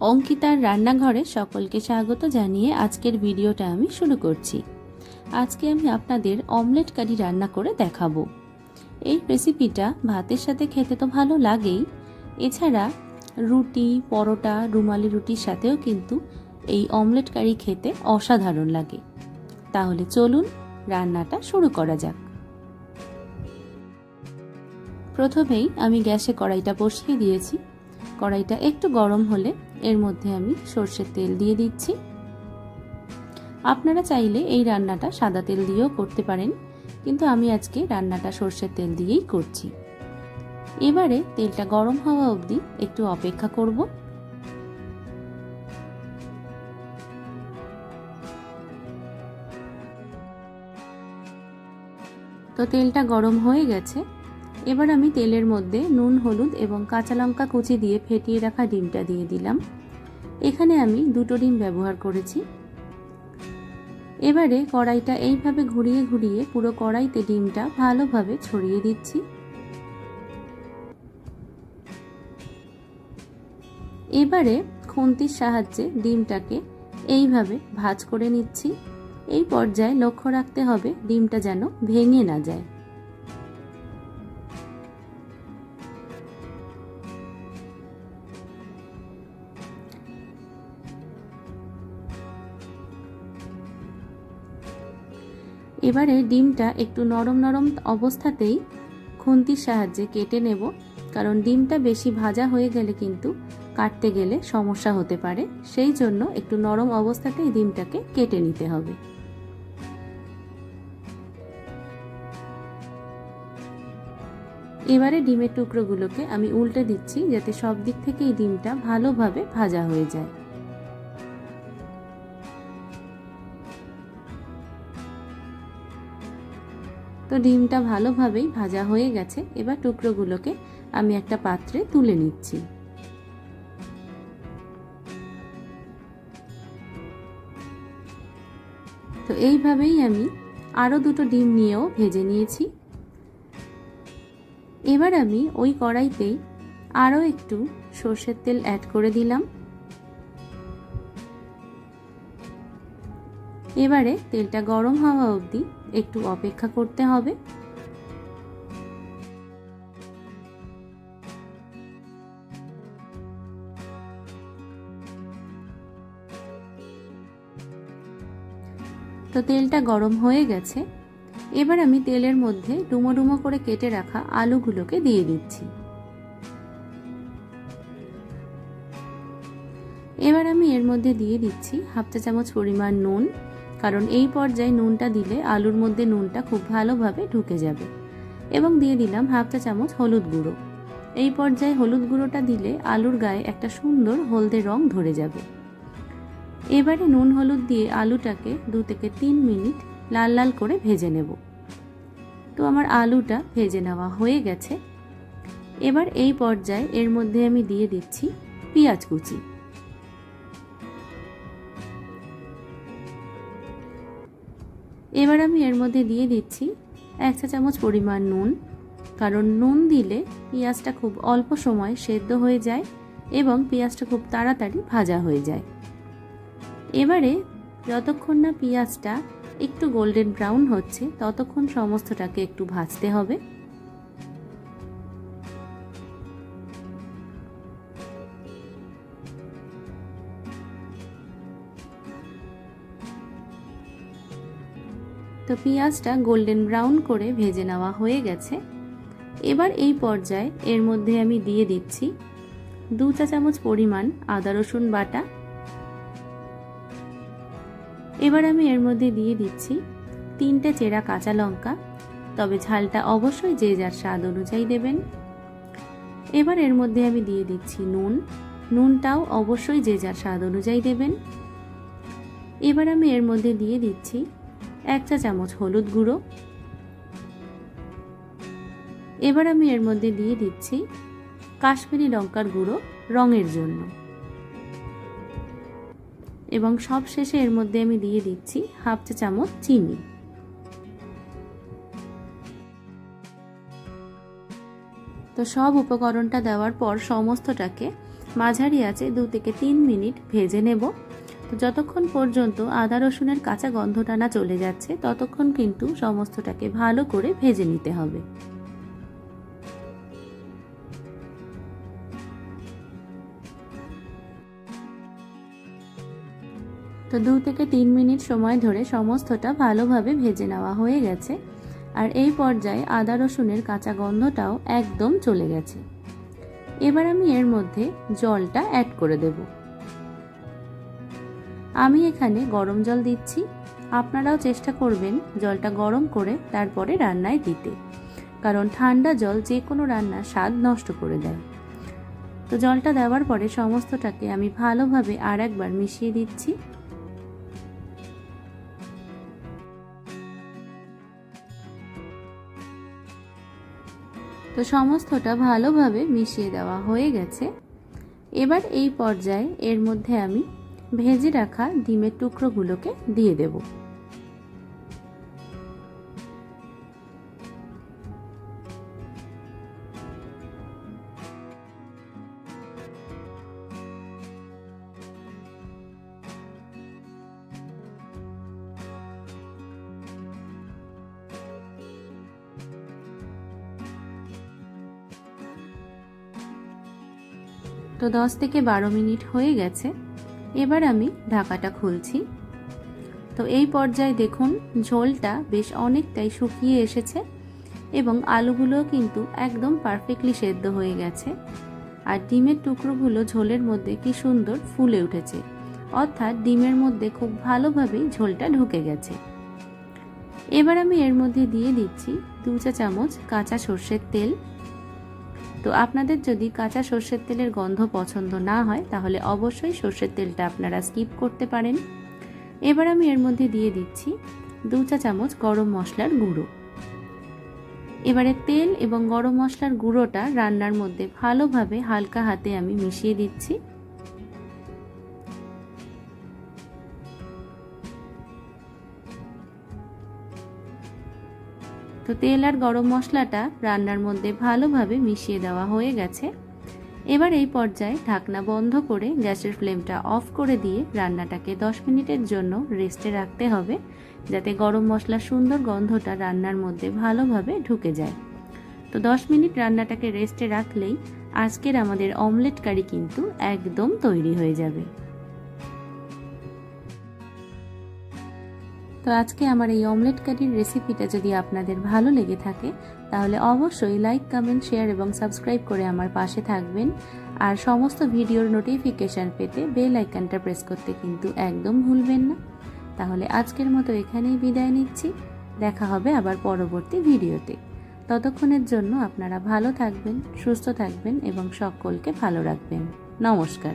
অঙ্কিতার রান্নাঘরে সকলকে স্বাগত জানিয়ে আজকের ভিডিওটা আমি শুরু করছি। আজকে আমি আপনাদের অমলেট কারি রান্না করে দেখাবো। এই রেসিপিটা ভাতের সাথে খেতে তো ভালো লাগেই। এছাড়া রুটি, পরোটা, রুমালি রুটির সাথেও কিন্তু এই অমলেট কারি খেতে অসাধারণ লাগে। তাহলে চলুন রান্নাটা শুরু করা যাক। প্রথমেই আমি গ্যাসে কড়াইটা বসিয়ে দিয়েছি। কড়াইটা একটু গরম হলে এর মধ্যে আমি সর্ষের তেল দিয়ে দিচ্ছি। আপনারা চাইলে এই রান্নাটা সাদা তেল দিয়েও করতে পারেন, কিন্তু আমি আজকে রান্নাটা সর্ষের তেল দিয়েই করছি। এবারে তেলটা গরম হওয়া অবধি একটু অপেক্ষা করব। তো তেলটা গরম হয়ে গেছে। এবার আমি তেলের মধ্যে নুন, হলুদ এবং কাঁচা লঙ্কা কুচি দিয়ে ফেটিয়ে রাখা ডিমটা দিয়ে দিলাম। এখানে আমি দুটো ডিম ব্যবহার করেছি। এবারে কড়াইটা এইভাবে ঘুরিয়ে ঘুরিয়ে পুরো কড়াইতে ডিমটা ভালোভাবে ছড়িয়ে দিচ্ছি। এবারে খুন্তির সাহায্যে ডিমটাকে এইভাবে ভাজ করে নিচ্ছি। এই পর্যায়ে লক্ষ্য রাখতে হবে ডিমটা যেন ভেঙে না যায়। এবারে ডিমটা একটু নরম নরম অবস্থাতেই খুন্তির সাহায্যে কেটে নেব, কারণ ডিমটা বেশি ভাজা হয়ে গেলে কিন্তু কাটতে গেলে সমস্যা হতে পারে। সেই জন্য একটু নরম অবস্থাতেই ডিমটাকে কেটে নিতে হবে। এবারে ডিমের টুকরোগুলোকে আমি উল্টে দিচ্ছি যাতে সব দিক থেকেই ডিমটা ভালোভাবে ভাজা হয়ে যায়। তো ডিমটা ভালোভাবেই ভাজা হয়ে গেছে। এবার টুকরোগুলোকে আমি একটা পাত্রে তুলে নিচ্ছি। তো এইভাবেই আমি আরও দুটো ডিম নিয়েও ভেজে নিয়েছি। এবার আমি ওই কড়াইতেই আরও একটু সর্ষের তেল অ্যাড করে দিলাম। এবারে তেলটা গরম হওয়া অবধি একটু অপেক্ষা করতে হবে। তো তেলটা গরম হয়ে গেছে। এবার আমি তেলের মধ্যে ডুমো ডুমো করে কেটে রাখা আলুগুলোকে দিয়ে দিচ্ছি। এবার আমি এর মধ্যে দিয়ে দিচ্ছি হাফ চা চামচ পরিমাণ নুন। কারণ এই পর্যায়ে নুনটা দিলে আলুর মধ্যে নুনটা খুব ভালোভাবে ঢুকে যাবে। এবং দিয়ে দিলাম হাফ চা চামচ হলুদ গুঁড়ো। এই পর্যায়ে হলুদ গুঁড়োটা দিলে আলুর গায়ে একটা সুন্দর হলদে রং ধরে যাবে। এবারে নুন হলুদ দিয়ে আলুটাকে দু থেকে তিন মিনিট লাল লাল করে ভেজে নেব। তো আমার আলুটা ভেজে নেওয়া হয়ে গেছে। এবার এই পর্যায়ে এর মধ্যে আমি দিয়ে দিচ্ছি পেঁয়াজ কুচি। এবার আমি এর মধ্যে দিয়ে দিচ্ছি এক চা চামচ পরিমাণ নুন, কারণ নুন দিলে পেঁয়াজটা খুব অল্প সময় সেদ্ধ হয়ে যায় এবং পেঁয়াজটা খুব তাড়াতাড়ি ভাজা হয়ে যায়। এবারে যতক্ষণ না পেঁয়াজটা একটু গোল্ডেন ব্রাউন হচ্ছে, ততক্ষণ সমস্তটাকে একটু ভাজতে হবে। তো পেঁয়াজটা গোল্ডেন ব্রাউন করে ভেজে নেওয়া হয়ে গেছে। এবার এই পর্যায়ে এর মধ্যে আমি দিয়ে দিচ্ছি দু চা চামচ পরিমাণ আদা রসুন বাটা। এবার আমি এর মধ্যে দিয়ে দিচ্ছি তিনটে চেরা কাঁচা লঙ্কা, তবে ঝালটা অবশ্যই যে যার স্বাদ অনুযায়ী দেবেন। এবার এর মধ্যে আমি দিয়ে দিচ্ছি নুন, নুনটাও অবশ্যই যে যার স্বাদ অনুযায়ী দেবেন। এবার আমি এর মধ্যে দিয়ে দিচ্ছি এক চা চামচ হলুদ গুঁড়ো। এবার আমি এর মধ্যে দিয়ে দিচ্ছি কাশ্মীরি লঙ্কার গুঁড়ো রঙের জন্য। এবং সব শেষে এর মধ্যে আমি দিয়ে দিচ্ছি হাফ চা চামচ চিনি। তো সব উপকরণটা দেওয়ার পর সমস্তটাকে মাঝারি আছে দু থেকে তিন মিনিট ভেজে নেব। তো যতক্ষণ পর্যন্ত আদা রসুনের কাঁচা গন্ধটা না চলে যাচ্ছে, ততক্ষণ কিন্তু সমস্তটাকে ভালো করে ভেজে নিতে হবে। তো দু থেকে তিন মিনিট সময় ধরে সমস্তটা ভালোভাবে ভেজে নেওয়া হয়ে গেছে, আর এই পর্যায়ে আদা রসুনের কাঁচা গন্ধটাও একদম চলে গেছে। এবার আমি এর মধ্যে জলটা অ্যাড করে দেব। আমি এখানে গরম জল দিচ্ছি। আপনারাও চেষ্টা করবেন জলটা গরম করে তারপরে রান্নায় দিতে। কারণ ঠান্ডা জল যে কোনো রান্নার স্বাদ নষ্ট করে দেয়। তো জলটা দেওয়ার পরে সমস্তটাকে আমি ভালোভাবে আর একবার মিশিয়ে দিচ্ছি। তো সমস্তটা ভালোভাবে মিশিয়ে দেওয়া হয়ে গেছে। এবার এই পর্যায়ে এর মধ্যে আমি ভেজে রাখা ডিমের টুকরোগুলোকে দিয়ে দেব। তো দশ থেকে বারো মিনিট হয়ে গেছে। এবার আমি ঢাকাটা খুলছি। তো এই পর্যায়ে দেখুন, ঝোলটা বেশ অনেকটাই শুকিয়ে এসেছে এবং আলুগুলো কিন্তু একদম পারফেক্টলি সেদ্ধ হয়ে গেছে। আর ডিমের টুকরোগুলো ঝোলের মধ্যে কি সুন্দর ফুলে উঠেছে। অর্থাৎ ডিমের মধ্যে খুব ভালোভাবেই ঝোলটা ঢুকে গেছে। এবার আমি এর মধ্যে দিয়ে দিচ্ছি দু চা চামচ কাঁচা সর্ষের তেল। তো আপনাদের যদি কাঁচা সর্ষের তেলের গন্ধ পছন্দ না হয়, তাহলে অবশ্যই সর্ষের তেলটা আপনারা স্কিপ করতে পারেন। এবার আমি এর মধ্যে দিয়ে দিচ্ছি দু চা চামচ গরম মশলার গুঁড়ো। এবারে তেল এবং গরম মশলার গুঁড়োটা রান্নার মধ্যে ভালোভাবে হালকা হাতে আমি মিশিয়ে দিচ্ছি। তো তেল আর গরম মশলাটা রান্নার মধ্যে ভালোভাবে মিশিয়ে দেওয়া হয়ে গেছে। এবার এই পর্যায়ে ঢাকনা বন্ধ করে গ্যাসের ফ্লেমটা অফ করে দিয়ে রান্নাটাকে 10 মিনিটের জন্য রেস্টে রাখতে হবে, যাতে গরম মশলার সুন্দর গন্ধটা রান্নার মধ্যে ভালোভাবে ঢুকে যায়। তো 10 মিনিট রান্নাটাকে রেস্টে রাখলেই আজকের আমাদের অমলেট কারি কিন্তু একদম তৈরি হয়ে যাবে। তো আজকে আমার এই অমলেট কারির রেসিপিটা যদি আপনাদের ভালো লেগে থাকে, তাহলে অবশ্যই লাইক কমেন্ট শেয়ার এবং সাবস্ক্রাইব করে আমার পাশে থাকবেন। আর সমস্ত ভিডিওর নোটিফিকেশান পেতে বেল আইকনটা প্রেস করতে কিন্তু একদম ভুলবেন না। তাহলে আজকের মতো এখানেই বিদায় নিচ্ছি। দেখা হবে আবার পরবর্তী ভিডিওতে। ততক্ষণের জন্য আপনারা ভালো থাকবেন, সুস্থ থাকবেন এবং সকলকে ভালো রাখবেন। নমস্কার।